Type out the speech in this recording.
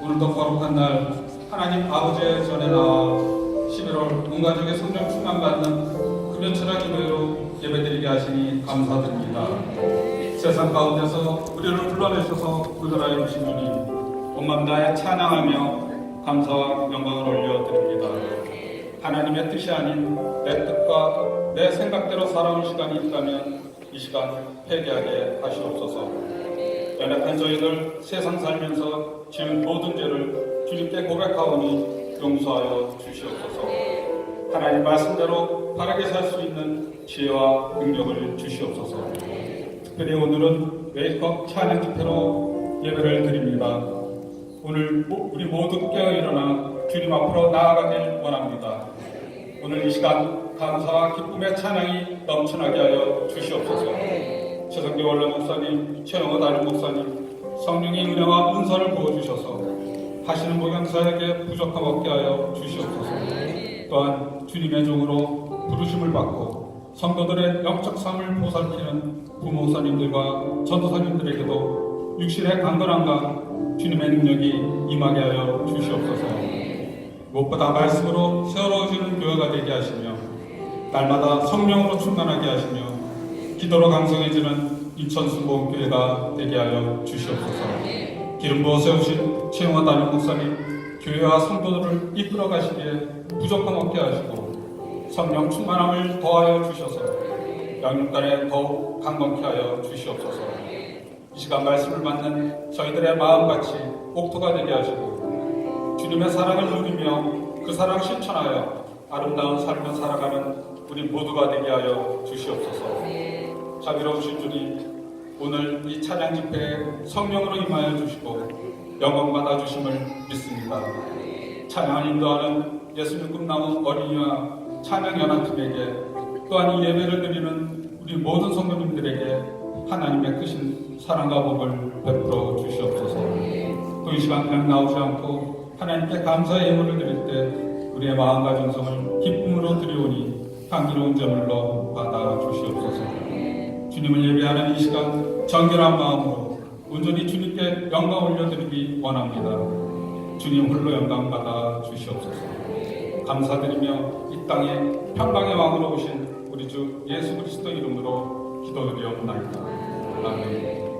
오늘도 거룩한 날 하나님 아버지의 전에 나와 11월 온 가족의 성령 충만 받는 금요철학 기도회로 예배드리게 하시니 감사드립니다. 세상 가운데서 우리를 불러내셔서 구별하여 주신 주님 온맘 다해 찬양하며 감사와 영광을 올려드립니다. 하나님의 뜻이 아닌 내 뜻과 내 생각대로 살아온 시간이 있다면 이 시간 회개하게 하시옵소서. 연약한 저희들 세상 살면서 지은 모든 죄를 주님께 고백하오니 용서하여 주시옵소서. 하나님 말씀대로 바르게 살 수 있는 지혜와 능력을 주시옵소서. 특별히 오늘은 웨이크업 찬양 집회로 예배를 드립니다. 오늘 모- 우리 모두 깨어 일어나 주님 앞으로 나아가길 원합니다. 오늘 이 시간 감사와 기쁨의 찬양이 넘쳐나게 하여 주시옵소서. 최성기 원래 목사님, 최영호 다른 목사님, 성령의 은혜와 은사를 부어주셔서 하시는 목양사에게 부족함 없게 하여 주시옵소서. 또한 주님의 종으로 부르심을 받고 성도들의 영적 삶을 보살피는 부목사님들과 전도사님들에게도 육신의 강건함과 주님의 능력이 임하게 하여 주시옵소서. 무엇보다 말씀으로 세워주는 교회가 되게 하시며 날마다 성령으로 충만하게 하시며 기도로 강성해지는 인천순복음교회가 되게 하여 주시옵소서. 기름 부어 세우신 최영화 담임 목사님 교회와 성도들을 이끌어 가시기에 부족함 없게 하시고 성령 충만함을 더하여 주셔서 양육단에 더욱 강건케 하여 주시옵소서. 이 시간 말씀을 받는 저희들의 마음같이 옥토가 되게 하시고 주님의 사랑을 누리며 그 사랑 실천하여 아름다운 삶을 살아가는 우리 모두가 되게 하여 주시옵소서. 자비로우신 주님, 오늘 이 찬양 집회에 성령으로 임하여 주시고 영광 받아 주심을 믿습니다. 찬양을 인도하는 예수님 꿈나무 어린이와 찬양 연합팀에게 또한 이 예배를 드리는 우리 모든 성도님들에게 하나님의 크신 사랑과 복을 베풀어 주시옵소서. 또 이 시간 그냥 나오지 않고 하나님께 감사의 예물을 드릴 때 우리의 마음과 정성을 기쁨으로 드리오니 향기로운 제물로 받아 주시옵소서. 주님을 예배하는 이 시간 정결한 마음으로 온전히 주님께 영광 올려드리기 원합니다. 주님 홀로 영광 받아 주시옵소서. 감사드리며 이 땅에 평강의 왕으로 오신 우리 주 예수 그리스도 이름으로 기도드리옵나이다. 아멘.